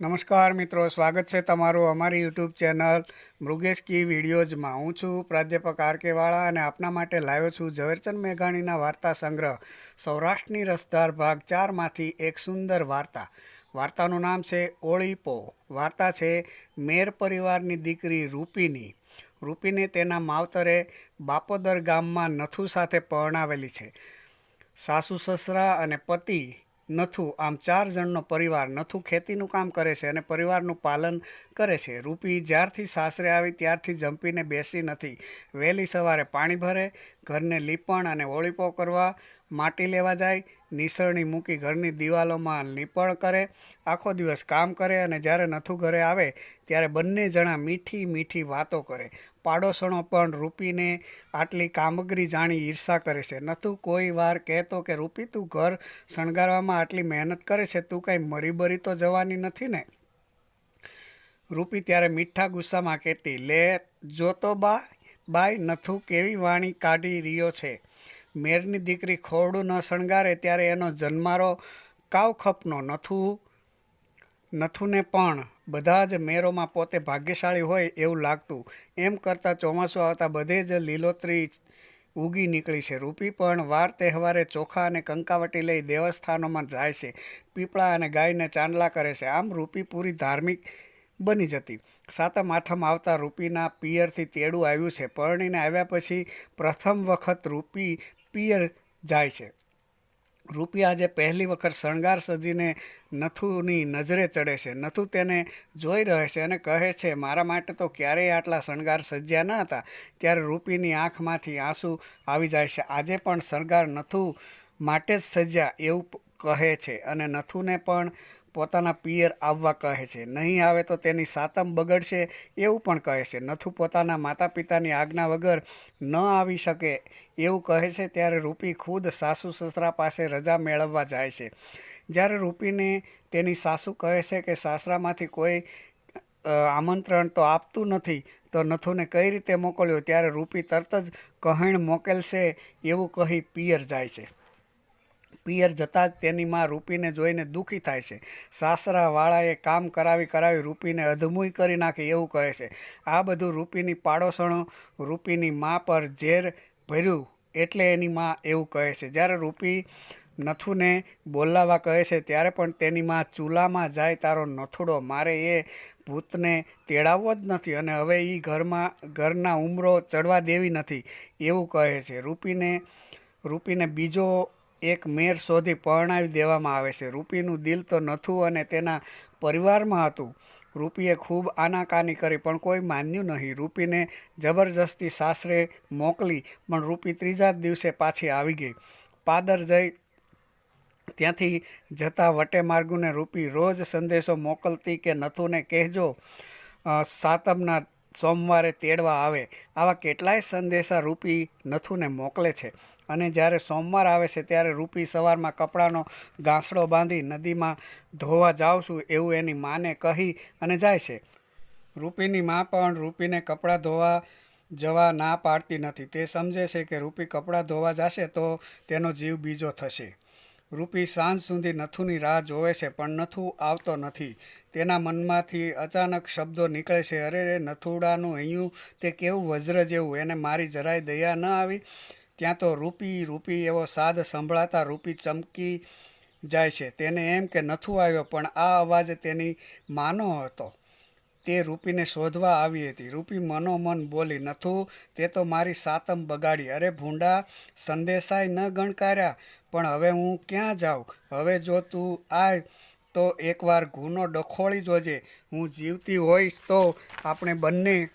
નમસ્કાર મિત્રો, સ્વાગત છે તમારું અમારી યુટ્યુબ ચેનલ મૃગેશ કી વિડીયોઝમાં. હું છું પ્રાધ્યાપક આર કેવાળા અને આપના માટે લાવ્યો છું ઝવેરચંદ મેઘાણીના વાર્તા સંગ્રહ, સૌરાષ્ટ્રની રસદાર ભાગ ચારમાંથી એક સુંદર વાર્તા. વાર્તાનું નામ છે ઓળીપો. વાર્તા છે મેર પરિવારની દીકરી રૂપીની. રૂપીને તેના માવતરે બાપોદર ગામમાં નથુ સાથે પરણાવેલી છે. સાસુ, સસરા અને પતિ નથુ. આમ ચાર જણનો પરિવાર નથુ ખેતીનું કામ કરે છે અને પરિવારનું પાલન કરે છે. રૂપી જ્યારથી સાસરે આવી ત્યારથી જંપીને બેસી નથી. વહેલી સવારે પાણી ભરે ઘરને લીપણ અને ઓળીપો કરવા માટી લેવા જાય. નિસરણી મૂકી ઘરની દિવાલોમાં લીપણ કરે, આખો દિવસ કામ કરે અને જ્યારે નથું ઘરે આવે ત્યારે બંને જણા મીઠી મીઠી વાતો કરે. પાડોશણો પણ રૂપીને આટલી કામગીરી જાણી ઈર્ષા કરે છે. નથું કોઈ વાર કહેતો કે, રૂપી, તું ઘર શણગારવામાં આટલી મહેનત કરે છે, તું કાંઈ મરીબરી તો જવાની નથી ને? રૂપી ત્યારે મીઠા ગુસ્સામાં કહેતી, લે જોતો બા બાઈ નથુ કેવી વાણી કાઢી રહ્યો છે? મેરની દીકરી ખોરડું ન શણગારે ત્યારે એનો જન્મારો કાવ ખપનો નથુ. નથુને પણ બધા જ મેરોમાં પોતે ભાગ્યશાળી હોય એવું લાગતું. એમ કરતાં ચોમાસું આવતા બધે જ લીલોતરી ઉગી નીકળી છે. રૂપી પણ વાર તહેવારે ચોખા અને કંકાવટી લઈ દેવસ્થાનોમાં જાય છે. પીપળા અને ગાયને ચાંદલા કરે છે. આમ રૂપી પૂરી ધાર્મિક બની જતી. સાતમ, આઠમ આવતા રૂપીના પિયરથી તેડું આવ્યું છે. પરણીને આવ્યા પછી પ્રથમ વખત રૂપી પિયર જાય છે. રૂપી આજે પહેલી વખત શણગાર સજીને નથુની નજરે ચડે છે. નથુ તેને જોઈ રહે છે અને કહે છે, મારા માટે તો ક્યારેય આટલા શણગાર સજ્યા ન હતા. ત્યારે રૂપીની આંખમાંથી આંસુ આવી જાય છે. આજે પણ શણગાર નથુ માટે જ સજ્યા, એવું કહે છે અને નથુને પણ પોતાના પિયર આવવા કહે છે. નહીં આવે તો તેની સાતમ બગડશે એવું પણ કહે છે. નથુ પોતાના માતા પિતાની આજ્ઞા વગર ન આવી શકે એવું કહે છે ત્યારે રૂપી ખુદ સાસુ સસરા પાસે રજા મેળવવા જાય છે. જ્યારે રૂપીને તેની સાસુ કહે છે કે, સાસરામાંથી કોઈ આમંત્રણ તો આપતું નથી, તો નથુને કઈ રીતે મોકલ્યો? ત્યારે રૂપી તરત જ કહેણ મોકલશે એવું કહી પિયર જાય છે. પિયર જતાં જ તેની માં રૂપીને જોઈને દુઃખી થાય છે. સાસરાવાળાએ કામ કરાવી કરાવી રૂપીને અધમુય કરી નાખી એવું કહે છે. આ બધું રૂપીની પાડોશણો રૂપીની માં પર ઝેર ભર્યું એટલે એની માં એવું કહે છે. જ્યારે રૂપી નથુને બોલાવવા કહે છે, ત્યારે પણ તેની માં ચૂલામાં જાય તારો નથુડો. મારે એ ભૂતને તેડાવવો જ નથી અને હવે એ ઘરમાં, ઘરના ઉમરો ચડવા દેવી નથી એવું કહે છે. રૂપીને રૂપીને બીજો એક મેર શોધી પરણાવી દેવામાં આવે છે. રૂપીનું દિલ તો નથું અને તેના પરિવારમાં હતું. રૂપીએ ખૂબ આનાકાની કરી, પણ કોઈ માન્યું નહીં. રૂપીને જબરજસ્તી સાસરે મોકલી, પણ રૂપી ત્રીજા જ દિવસે પાછી આવી ગઈ. પાદર જઈ ત્યાંથી જતા વટે માર્ગુને રૂપી રોજ સંદેશો મોકલતી કે નથુને કહેજો સાતમના સોમવારે તેડવા આવે. આવા કેટલાય સંદેશા રૂપી નથુને મોકલે છે. અને જ્યારે સોમવાર આવે છે ત્યારે રૂપી સવારમાં કપડાનો ગાંસડો બાંધી નદીમાં ધોવા જાઉં છું એવું એની માને કહી અને જાય છે. રૂપીની મા પણ રૂપીને કપડાં ધોવા જવા ના પાડતી નથી. તે સમજે છે કે રૂપી કપડાં ધોવા જશે તો તેનો જીવ બીજો થશે. રૂપી સાંજ સુધી નથુની રાહ જોવે છે, પણ નથુ આવતો નથી. તેના મનમાંથી અચાનક શબ્દો નીકળે છે, અરે રે નથુડાનું અહીંયું તે કેવું વજ્ર જેવું? એને મારી જરાય દયા ન આવી? ત્યાં તો રૂપી રૂપી એવો સાદ સંભળાતા રૂપી ચમકી જાય છે. તેને એમ કે નથું આવ્યો, પણ આ અવાજ તેની માનો હતો. તે રૂપીને શોધવા આવી હતી. રૂપી મનોમન બોલી, નથું, તે તો મારી સાતમ બગાડી. અરે ભૂંડા, સંદેશાય ન ગણકાર્યા, પણ હવે હું ક્યાં જાઉં? હવે જો તું આવ તો એકવાર ગુનો ડખોળી જોજે. હું જીવતી હોઈશ તો આપણે બંને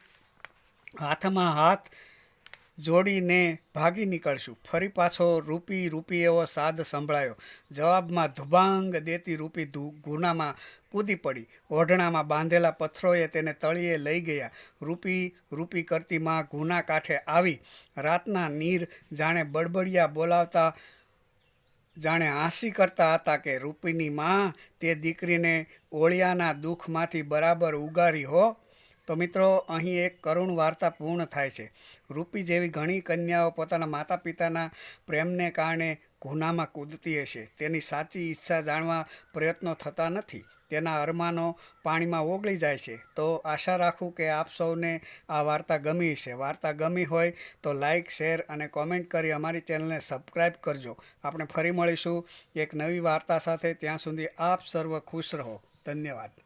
હાથમાં હાથ જોડીને ભાગી નીકળશું. ફરી પાછો રૂપી રૂપી એવો સાદ સંભળાયો. જવાબમાં ધુબાંગ દેતી રૂપી ગુનામાં કૂદી પડી. ઓઢણામાં બાંધેલા પથ્થરોએ તેને તળિયે લઈ ગયા. રૂપી રૂપી કરતી માં ગુના કાંઠે આવી. રાતના નીર જાણે બડબડિયા બોલાવતા, જાણે હાંસી કરતા હતા કે, રૂપીની માં, તે દીકરીને ઓળિયાના દુઃખમાંથી બરાબર ઉગારી હો. તો મિત્રો, અહીં એક કરુણ વાર્તા પૂર્ણ થાય છે. રૂપી જેવી ઘણી કન્યાઓ પોતાના માતા પિતાના પ્રેમને કારણે ગુનામાં કૂદતી હશે. તેની સાચી ઈચ્છા જાણવા પ્રયત્નો થતા નથી. તેના અરમાનો પાણીમાં ઓગળી જાય છે. તો આશા રાખું કે આપ સૌને આ વાર્તા ગમી છે વાર્તા ગમી હોય તો લાઇક શેર અને કોમેન્ટ કરી અમારી ચેનલને સબસ્ક્રાઈબ કરજો. આપણે ફરી મળીશું એક નવી વાર્તા સાથે. ત્યાં સુધી આપ સર્વ ખુશ રહો. ધન્યવાદ.